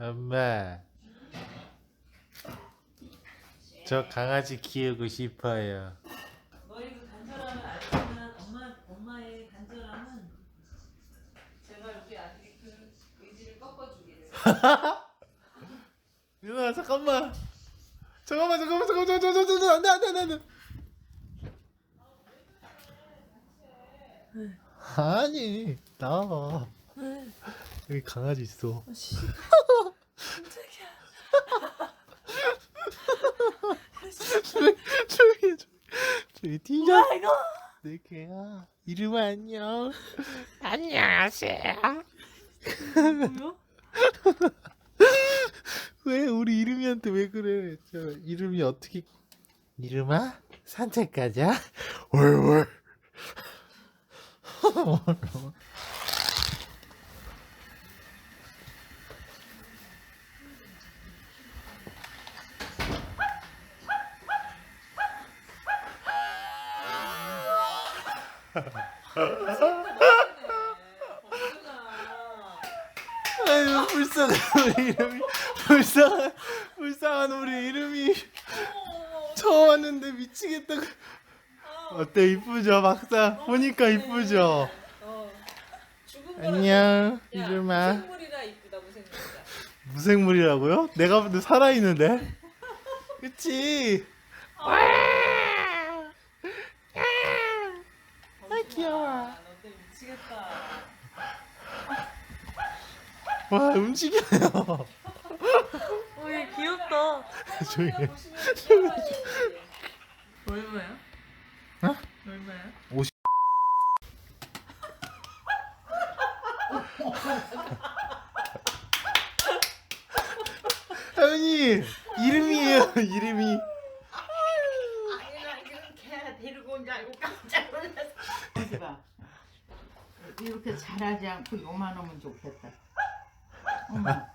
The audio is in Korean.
엄마, 저 강아지 키우고 싶어요. 너희 그 간절함을 알지만 엄마 엄마의 간절함은 제발 우리 아들이 그 의지를 꺾어주기를. 유나 잠깐만, 잠깐만, 잠깐만, 잠깐만, 잠깐만, 잠깐만, 잠깐만, 안돼, 안돼, 안돼, 안돼. 아니, 나와. 여기 강아지 있어. 조용히 해, 조용히 해. 저기 뒤져. 내 개야. 이름 안녕. 안녕하세요. 뭐요? 왜 우리 이름이한테 왜 그래? 저 이름이 어떻게? 이름아 산책 가자. 월월. 아유 불쌍한 우리 이름이 불쌍한 불쌍한 우리 이름이 처음 왔는데 미치겠다고. 어때 이쁘죠 막상 보니까 이쁘죠. 안녕 야, 이름아. 무생물이라 이쁘다 무생물이다. 무생물이라고요? 내가 봐도 살아 있는데? 그치? 아 귀여워. 너 때문에 미치겠다. 와 움직여요 어, 얘 귀엽다. 조용히 해. 얼마야? 어? 얼마야? 50 하연이 이름이에요 이름이 아니 나개 데리고 온 줄 알고 깜짝 놀랐어. 봐. 이렇게 잘하지 않고 요만하면 좋겠다. 어머.